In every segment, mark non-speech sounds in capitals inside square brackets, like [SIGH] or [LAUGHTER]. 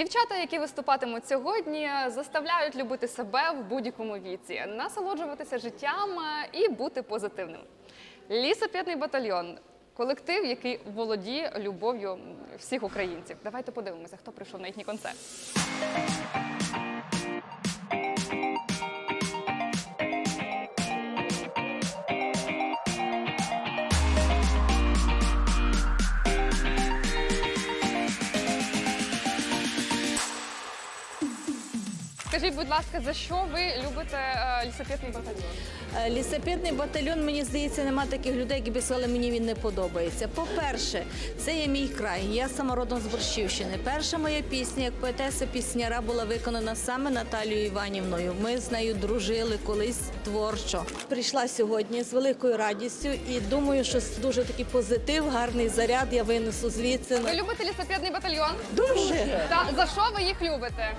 Дівчата, які виступатимуть сьогодні, заставляють любити себе в будь-якому віці, насолоджуватися життям е, і бути позитивним. Лісоп'ятний батальйон колектив, який володіє любов'ю всіх українців. Давайте подивимося, хто прийшов на їхній концерт. Скажіть, будь ласка, за що ви любите е, лісоп'ятний батальйон? Е, Лісопедний батальйон, мені здається, нема таких людей, які би сказали, мені він не подобається. По-перше, це є мій край. Я сама родом з Борщівщини. Перша моя пісня, як поетеса пісняра, була виконана саме Наталією Іванівною. Ми з нею дружили колись творчо. Прийшла сьогодні з великою радістю і думаю, що дуже такий позитив, гарний заряд я винесу звідси. Ви любите лісоп'ятний батальйон? Дуже. Та за що ви їх любите?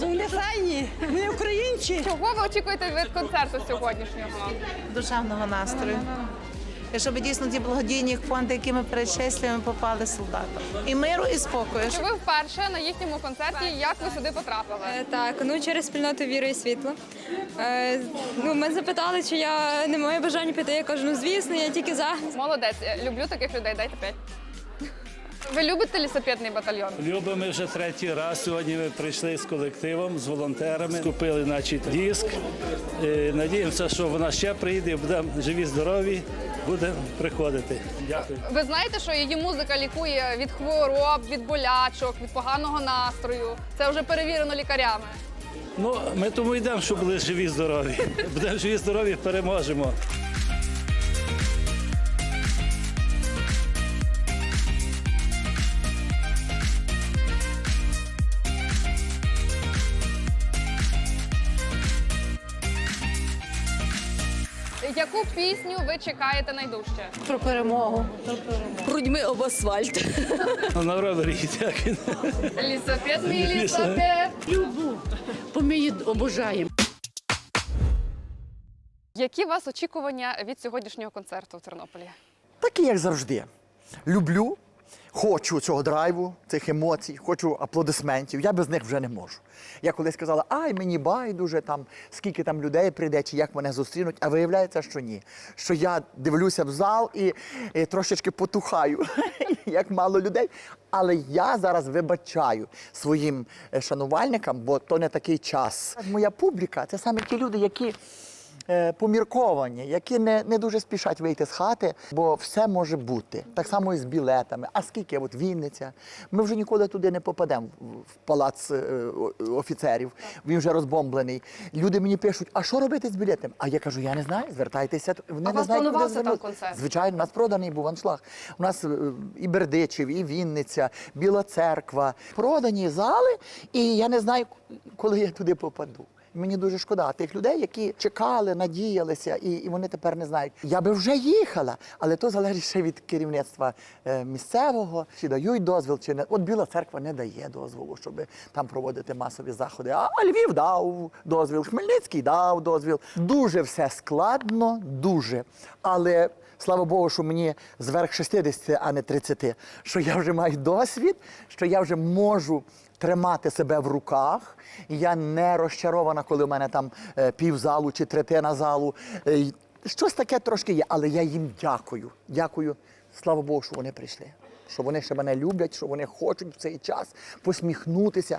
Вони файні, ми українці. Чого ви очікуєте від концерту сьогоднішнього? душевного настрою. І щоб дійсно ті благодійні фонди, які ми перечислюємо, попали солдатам. І миру, і спокою. Чи ви вперше на їхньому концерті? Як ви сюди потрапили? Е, Так, ну через спільноту віри і світла. Е, ну, мене запитали, чи я не маю бажання піти. Я кажу, ну звісно, я тільки за. Молодець, люблю таких людей. Дайте п'ять. Ви любите лісоп'ятний батальйон? Любимо вже третій раз. Сьогодні ми прийшли з колективом, з волонтерами, купили значить, диск. Е, Надіємося, що вона ще приїде, будемо живі, здорові, будемо приходити. Дякую. Ви знаєте, що її музика лікує від хвороб, від болячок, від поганого настрою. Це вже перевірено лікарями. Ну, ми тому йдемо, щоб були живі, здорові. Будемо живі, здорові, переможемо. Пісню ви чекаєте найдужче? Про перемогу. Прудьми об асфальт. Ну, На ровері Лісопед, мій лісопед. лісоп'ят. Бо ми її обожаємо. Які у вас очікування від сьогоднішнього концерту в Тернополі? Такі, як завжди. Люблю, хочу цього драйву, цих емоцій, хочу аплодисментів. Я без них вже не можу. Я колись казала, ай, мені байдуже, там, скільки там людей прийде, чи як мене зустрінуть, а виявляється, що ні. Що я дивлюся в зал і, і трошечки потухаю, [LAUGHS] як мало людей. Але я зараз вибачаю своїм е, шанувальникам, бо то не такий час. Моя публіка це саме ті люди, які помірковані, які не, не дуже спішать вийти з хати, бо все може бути. Так само і з білетами. А скільки? От Вінниця. Ми вже ніколи туди не попадемо в- палац е, офіцерів. Він вже розбомблений. Люди мені пишуть, а що робити з білетом? А я кажу, я не знаю, звертайтеся. Вони А не вас знають, куди там звернути. концерт? Звичайно, у нас проданий був аншлаг. У нас е, і Бердичів, і Вінниця, Біла Церква. Продані зали, і я не знаю, коли я туди попаду. Мені дуже шкода тих людей, які чекали, надіялися, і, і вони тепер не знають. Я би вже їхала, але то залежить ще від керівництва е, місцевого, чи дають дозвіл, чи не. От Біла церква не дає дозволу, щоб там проводити масові заходи. А Львів дав дозвіл, Хмельницький дав дозвіл. Дуже все складно, дуже. Але слава Богу, що мені зверх 60, а не 30, що я вже маю досвід, що я вже можу тримати себе в руках. Я не розчарована, коли в мене там е, пів залу чи третина залу. Е, Щось таке трошки є, але я їм дякую. Дякую, слава Богу, що вони прийшли. Що вони ще мене люблять, що вони хочуть в цей час посміхнутися.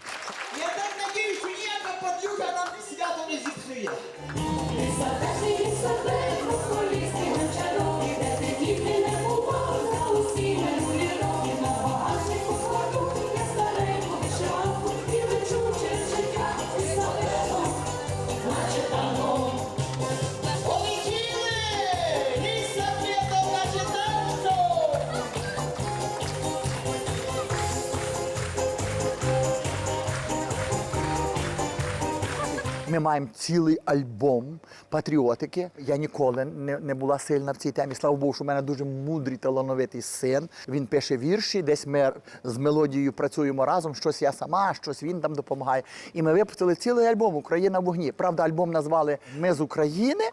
Ми маємо цілий альбом патріотики. Я ніколи не, не була сильна в цій темі. Слава Богу, що в мене дуже мудрий талановитий син. Він пише вірші, десь ми з мелодією працюємо разом. Щось я сама, щось він там допомагає. І ми випустили цілий альбом Україна в вогні. Правда, альбом назвали Ми з України,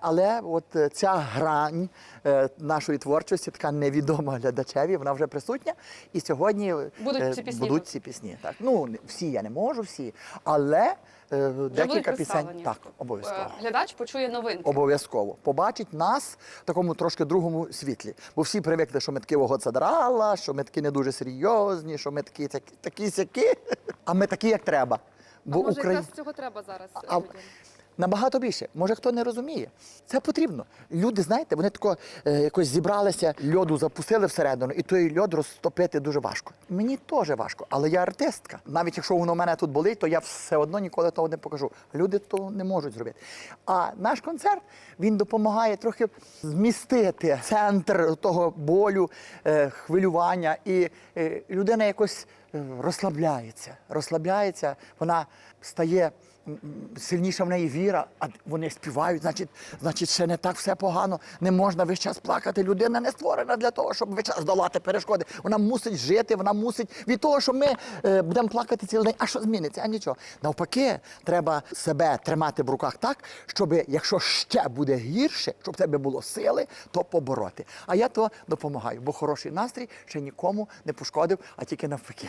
але от е, ця грань е, нашої творчості, така невідома глядачеві, вона вже присутня. І сьогодні е, Будуть ці пісні будуть ці пісні. Так. Ну, всі я не можу, всі, але е, декілька пісень представлені. так, обов'язково. Е, Глядач почує новинки. Обов'язково побачить нас в такому трошки другому світлі. Бо всі привикли, що ми такі огодсадрала, що ми такі не дуже серйозні, що ми такі такі, такі сякі, [LAUGHS] а ми такі, як треба. Бо Може, Украї- якраз цього треба зараз а, людям? Набагато більше. Може, хто не розуміє. Це потрібно. Люди, знаєте, вони тако е, якось зібралися, льоду запустили всередину, і той льод розтопити дуже важко. Мені теж важко, але я артистка. Навіть якщо воно в мене тут болить, то я все одно ніколи того не покажу. Люди того не можуть зробити. А наш концерт він допомагає трохи змістити центр того болю, е, хвилювання, і е, людина якось е, розслабляється. Розслабляється, вона стає сильніша в неї віра, а вони співають, значить, значить, ще не так все погано. Не можна весь час плакати. Людина не створена для того, щоб весь час долати перешкоди. Вона мусить жити, вона мусить від того, що ми е, будемо плакати цілий день. А що зміниться? А нічого. Навпаки, треба себе тримати в руках так, щоб якщо ще буде гірше, щоб в тебе було сили, то побороти. А я то допомагаю, бо хороший настрій ще нікому не пошкодив, а тільки навпаки.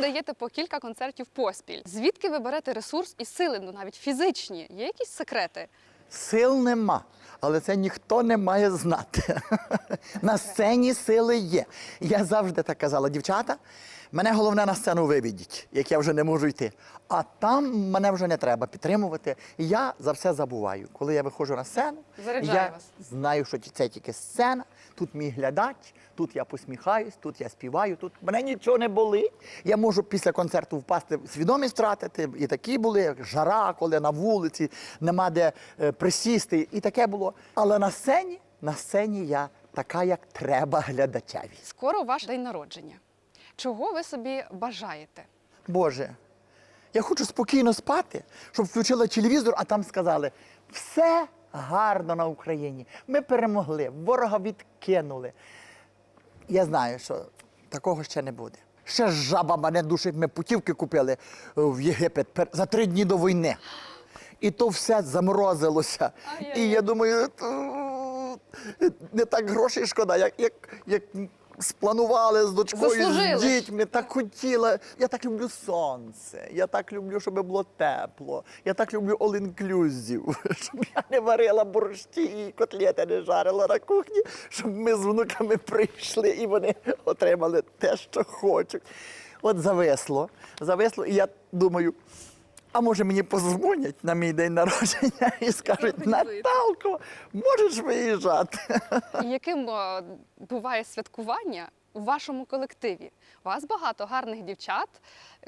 даєте по кілька концертів поспіль. Звідки ви берете ресурс і сили, ну навіть фізичні? Є якісь секрети? Сил нема, але це ніхто не має знати. [LAUGHS] На сцені сили є. Я завжди так казала, дівчата, мене головне на сцену виведіть, як я вже не можу йти. А там мене вже не треба підтримувати. І я за все забуваю. Коли я виходжу на сцену, Заряджає я вас. знаю, що це тільки сцена, тут мій глядач, тут я посміхаюсь, тут я співаю, тут мене нічого не болить. Я можу після концерту впасти, свідомість втратити. І такі були, як жара, коли на вулиці нема де е, присісти. І таке було. Але на сцені, на сцені я така, як треба глядачеві. Скоро ваш день народження. Чого ви собі бажаєте? Боже, я хочу спокійно спати, щоб включила телевізор, а там сказали: все гарно на Україні. Ми перемогли, ворога відкинули. Я знаю, що такого ще не буде. Ще жаба мене душить, ми путівки купили в Єгипет за три дні до війни. І то все заморозилося. І я думаю, не так грошей шкода, як, як, як спланували з дочкою, Заслужили. з дітьми, так хотіла. Я так люблю сонце, я так люблю, щоб було тепло. Я так люблю all-inclusive, [LAUGHS] щоб я не варила борщі і котлети не жарила на кухні, щоб ми з внуками прийшли і вони отримали те, що хочуть. От зависло, зависло, і я думаю. А може мені позвонять на мій день народження і скажуть, Наталко, можеш виїжджати? Яким е, буває святкування у вашому колективі? У вас багато гарних дівчат.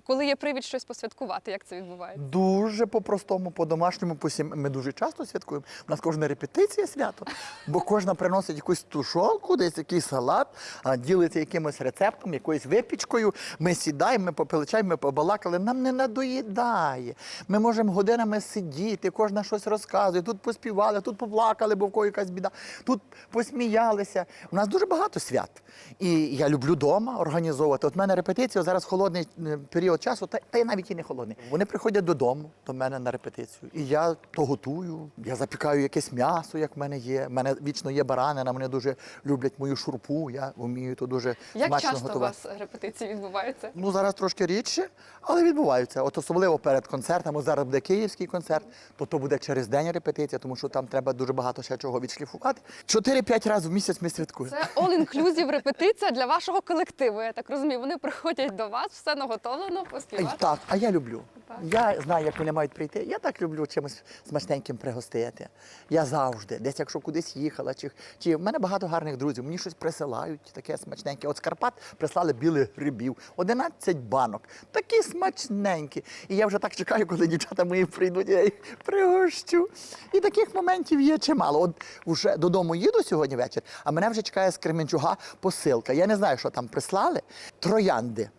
Коли є привід щось посвяткувати, як це відбувається? Дуже по-простому, по-домашньому, по сім... ми дуже часто святкуємо. У нас кожна репетиція свято, бо кожна приносить якусь тушонку, десь якийсь салат, ділиться якимось рецептом, якоюсь випічкою. Ми сідаємо, ми попили чай, ми побалакали. Нам не надоїдає. Ми можемо годинами сидіти, кожна щось розказує. Тут поспівали, тут поплакали, бо в кого якась біда, тут посміялися. У нас дуже багато свят. І я люблю вдома організовувати. От в мене репетиція зараз холодний е, період часу, та, та й навіть і не холодний. Вони приходять додому до мене на репетицію. І я то готую, я запікаю якесь м'ясо, як в мене є. У мене вічно є баранина, вони дуже люблять мою шурпу. Я вмію то дуже Як смачно часто у вас репетиції відбуваються? Ну зараз трошки рідше, але відбуваються. От особливо перед концертами. Зараз буде київський концерт, то то буде через день репетиція, тому що там треба дуже багато ще чого відшліфувати. 4-5 разів в місяць ми святкуємо. Це all-inclusive репетиція для вашого колективу. Я так розумію. Вони приходять до вас, все наготовлено, Ай, поспівати. Так, а я люблю. Я знаю, як вони мають прийти. Я так люблю чимось смачненьким пригостити. Я завжди, десь якщо кудись їхала, чи, чи в мене багато гарних друзів, мені щось присилають, таке смачненьке. От з Карпат прислали білих грибів, 11 банок, такі смачненькі. І я вже так чекаю, коли дівчата мої прийдуть, я їх пригощу. І таких моментів є чимало. От вже додому їду сьогодні вечір, а мене вже чекає з Кременчуга посилка. Я не знаю, що там прислали. Троянди.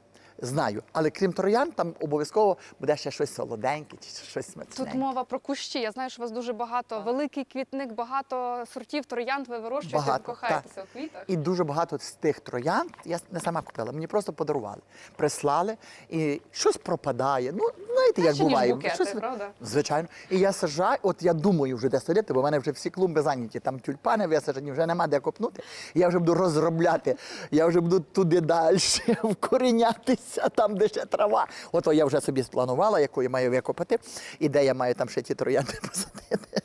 Знаю, але крім троян, там обов'язково буде ще щось солоденьке чи щось смачненьке. Тут мова про кущі. Я знаю, що у вас дуже багато великий квітник, багато сортів троянд ви вирощуєте, ви Багато, кохаєтеся так. у квітах. І дуже багато з тих троянд я не сама купила, мені просто подарували. Прислали, і щось пропадає. Ну, знаєте, як ніж буває. букети, щось... правда? Звичайно. І я саджаю, от я думаю вже де садити, бо в мене вже всі клумби зайняті. Там тюльпани висаджені, вже нема де копнути. Я вже буду розробляти, я вже буду туди далі, [LAUGHS] вкорінятися, там, де ще трава. От я вже собі спланувала, яку я маю викопати, і де я маю там ще ті троянди посадити.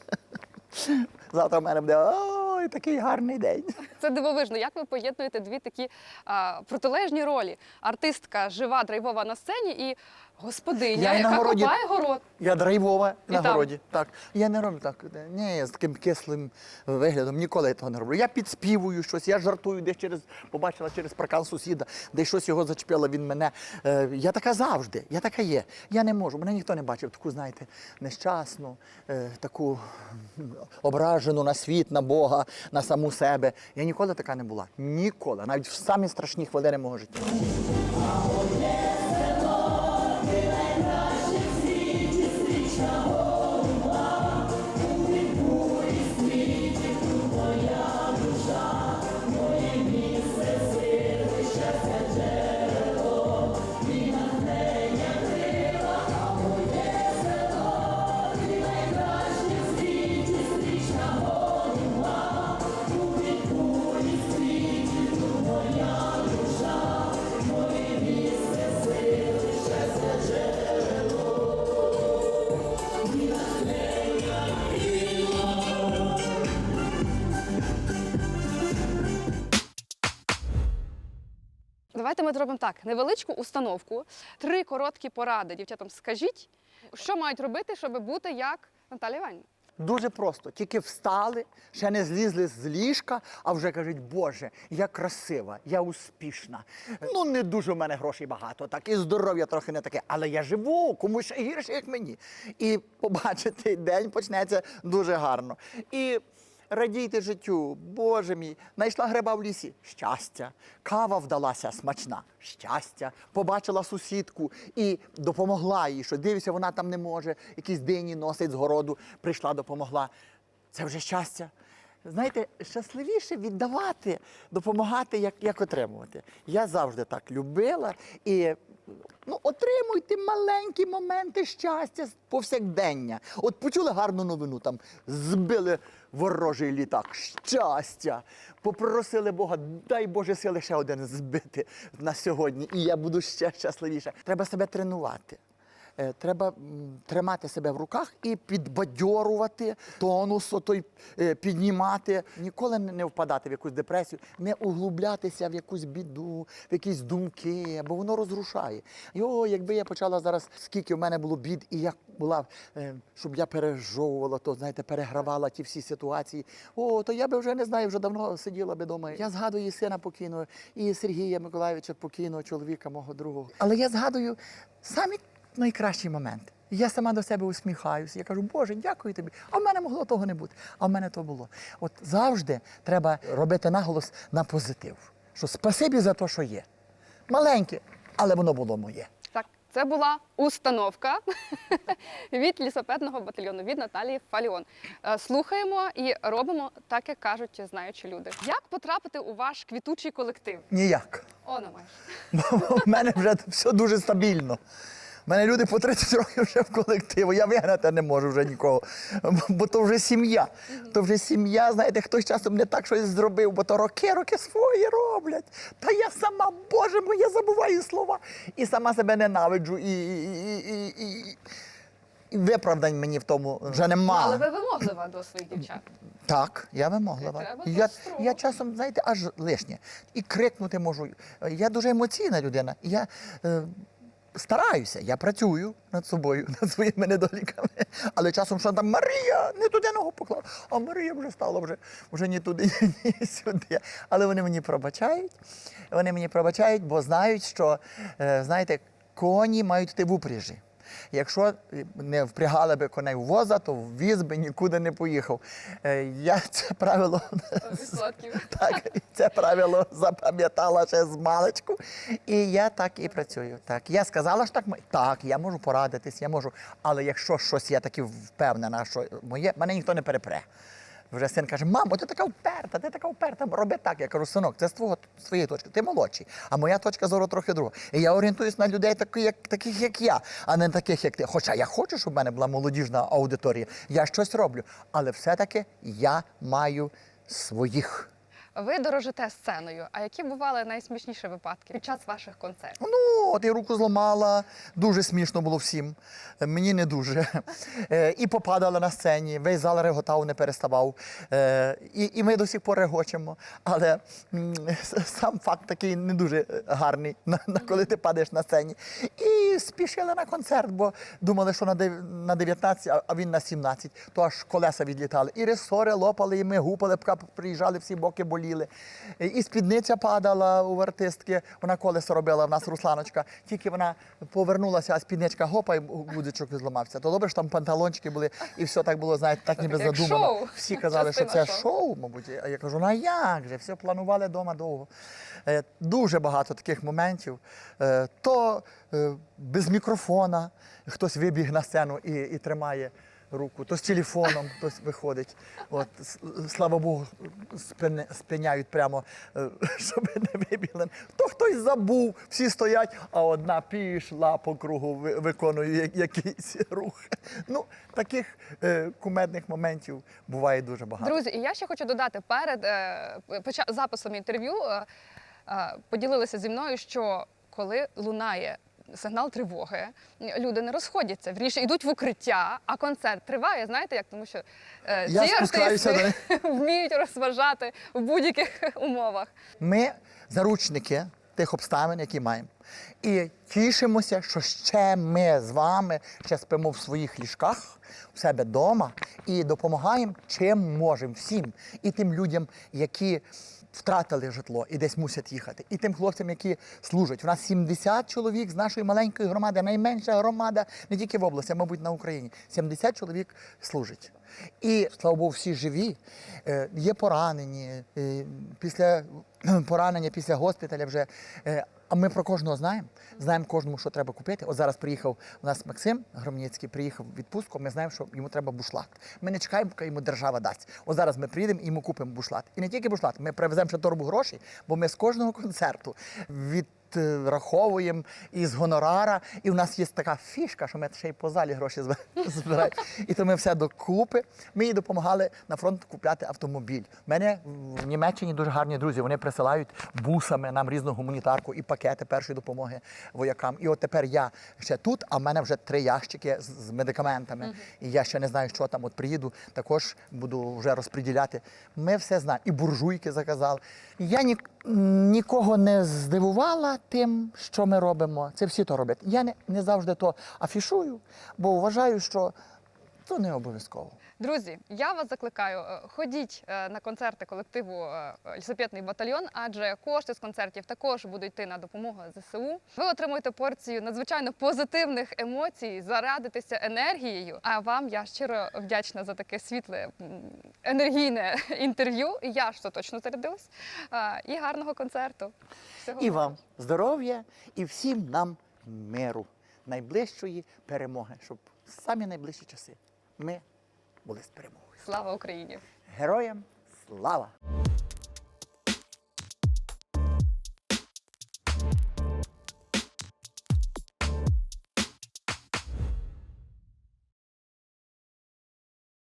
Завтра в мене буде ой, такий гарний день. Це дивовижно. Як ви поєднуєте дві такі а, протилежні ролі? Артистка жива, драйвова на сцені і господиня, Я на яка городі- копає город. Я драйвова І на там? городі. Так. Я не роблю так. Ні, з таким кислим виглядом. Ніколи я того не роблю. Я підспівую щось, я жартую, десь через побачила через паркан сусіда, де щось його зачепило, він мене. Е, я така завжди, я така є. Я не можу. Мене ніхто не бачив таку, знаєте, нещасну, е, таку м, ображену на світ, на Бога, на саму себе. Я ніколи така не була. Ніколи. Навіть в самі страшні хвилини мого життя. Ми зробимо так: невеличку установку, три короткі поради. Дівчатам, скажіть, що мають робити, щоб бути як Наталя Іванівна? Дуже просто. Тільки встали, ще не злізли з ліжка, а вже кажуть, Боже, я красива, я успішна. Ну, не дуже в мене грошей багато, так, і здоров'я трохи не таке, але я живу, комусь ще гірше, як мені. І побачити день почнеться дуже гарно. І радійте життю, Боже мій, знайшла гриба в лісі щастя. Кава вдалася смачна, щастя. Побачила сусідку і допомогла їй, що дивися, вона там не може, якісь дині носить з городу, прийшла, допомогла. Це вже щастя. Знаєте, щасливіше віддавати, допомагати, як, як отримувати. Я завжди так любила і ну, отримуйте маленькі моменти щастя повсякдення. От почули гарну новину, там збили ворожий літак. Щастя! Попросили Бога, дай Боже сили ще один збити на сьогодні, і я буду ще щасливіша. Треба себе тренувати. Е, Треба тримати себе в руках і підбадьорувати тонус, той е, піднімати, ніколи не впадати в якусь депресію, не углублятися в якусь біду, в якісь думки, бо воно розрушає. Йо, якби я почала зараз, скільки в мене було бід, і як була, е, щоб я пережовувала, то знаєте, перегравала ті всі ситуації. О, то я би вже не знаю, вже давно сиділа би вдома. Я згадую сина покійного, і Сергія Миколаївича покійного чоловіка, мого другого. Але я згадую самі найкращий момент. Я сама до себе усміхаюся. Я кажу, Боже, дякую тобі. А в мене могло того не бути. А в мене то було. От завжди треба робити наголос на позитив. Що спасибі за те, що є. Маленьке, але воно було моє. Так, це була установка [LAUGHS] від лісопедного батальйону від Наталії Фаліон. Е, Слухаємо і робимо так, як кажуть знаючі люди. Як потрапити у ваш квітучий колектив? Ніяк. О, не маєш. Бо в мене вже все дуже стабільно. У мене люди по 30 років вже в колективу. Я вигнати не можу вже нікого. Бо то вже сім'я. То вже сім'я, знаєте, хтось часом не так щось зробив, бо то роки, роки свої роблять. Та я сама, Боже мой, я забуваю слова. І сама себе ненавиджу. І, і, і, і, і, виправдань мені в тому вже нема. Але ви вимоглива до своїх дівчат. Так, я вимоглива. Я, я часом, знаєте, аж лишнє. І крикнути можу. Я дуже емоційна людина. Я е, стараюся, я працюю над собою, [LAUGHS] над своїми недоліками. Але часом, що там Марія, не туди ногу поклала. А Марія вже стала вже, вже ні туди, [LAUGHS] ні сюди. Але вони мені пробачають. Вони мені пробачають, бо знають, що, е, знаєте, коні мають йти в упряжі. Якщо не впрягали би коней в воза, то віз би нікуди не поїхав. Е, Я це правило [LAUGHS] так, це правило запам'ятала ще з маличку. І я так і працюю. Так, я сказала, що так так, я можу порадитись, я можу. Але якщо щось я таки впевнена, що моє, мене ніхто не перепре. Вже син каже: мамо, ти така вперта, ти така вперта, роби так. Я кажу, синок, це з твого з точки. Ти молодший, а моя точка зору трохи друга. І я орієнтуюсь на людей, такі, як, таких, як я, а не таких, як ти. Хоча я хочу, щоб в мене була молодіжна аудиторія. Я щось роблю. Але все-таки я маю своїх. Ви дорожите сценою. А які бували найсмішніші випадки під час ваших концертів? Ну, от і руку зламала, дуже смішно було всім. Е, Мені не дуже. Е, І попадала на сцені, весь зал реготав, не переставав. Е, І, ми до сих пор регочемо. Але сам факт такий не дуже гарний, коли ти падаєш на сцені. І спішили на концерт, бо думали, що на 19, а- він на 17, то аж колеса відлітали. І ресори лопали, і ми гупали, приїжджали, всі боки боліли. Е, І спідниця падала у артистки, вона колесо робила, в нас Русланочка. Тільки вона повернулася, а спідничка гопа, і гудзичок зламався. То добре, що там панталончики були, і все так було, знаєте, так ніби як задумано. шоу. Всі казали, що це шоу. шоу, мабуть. А я кажу, ну а як же? Все планували вдома довго. Е, Дуже багато таких моментів. Е, То е, без мікрофона хтось вибіг на сцену і, і тримає руку, то з телефоном хтось виходить. От, слава Богу, спиняють прямо, е, [LAUGHS] щоб не вибігли. То хтось забув, всі стоять, а одна пішла по кругу, виконує якийсь рух. Ну, таких е, кумедних моментів буває дуже багато. Друзі, і я ще хочу додати перед е, записом інтерв'ю. е, е, поділилися зі мною, що коли лунає сигнал тривоги, люди не розходяться, вірніше йдуть в укриття, а концерт триває. Знаєте як? Тому що е, ці артисти [LAUGHS] вміють розважати в будь-яких умовах. Ми заручники тих обставин, які маємо. І тішимося, що ще ми з вами ще спимо в своїх ліжках у себе вдома і допомагаємо чим можемо всім. І тим людям, які втратили житло і десь мусять їхати, і тим хлопцям, які служать. У нас 70 чоловік з нашої маленької громади, найменша громада не тільки в області, а мабуть, на Україні. 70 чоловік служить. І слава Богу, всі живі. Е, Є поранені е, після поранення, після госпіталя вже. А ми про кожного знаємо. Знаємо кожному, що треба купити. От зараз приїхав у нас Максим Громніцький, приїхав в відпустку. Ми знаємо, що йому треба бушлат. Ми не чекаємо, поки йому держава дасть. От зараз ми приїдемо і йому купимо бушлат. І не тільки бушлат, ми привеземо ще торбу грошей, бо ми з кожного концерту відраховуємо із гонорара. І в нас є така фішка, що ми ще й по залі гроші зб- [LAUGHS] збираємо. І то ми все докупи. Ми їй допомагали на фронт купляти автомобіль. У мене в Німеччині дуже гарні друзі. Вони присилають бусами нам різну гуманітарку і пакети першої допомоги воякам. І от тепер я ще тут, а в мене вже три ящики з, з медикаментами. І я ще не знаю, що там. От приїду, також буду вже розподіляти. Ми все знаємо. І буржуйки заказали. Я ні, нікого не здивувала тим, що ми робимо. Це всі то роблять. Я не, не завжди то афішую, бо вважаю, що то не обов'язково. Друзі, я вас закликаю, е, ходіть е, на концерти колективу е, лісопетний батальйон, адже кошти з концертів також будуть йти на допомогу ЗСУ. Ви отримуєте порцію надзвичайно позитивних емоцій, зарадитеся енергією. А вам я щиро вдячна за таке світле енергійне [LAUGHS] інтерв'ю. Я ж то точно зарядилась. І гарного концерту. Всього І вам здоров'я, і всім нам миру. найближчої перемоги, щоб самі найближчі часи ми були з перемогою. Слава Україні! Героям слава!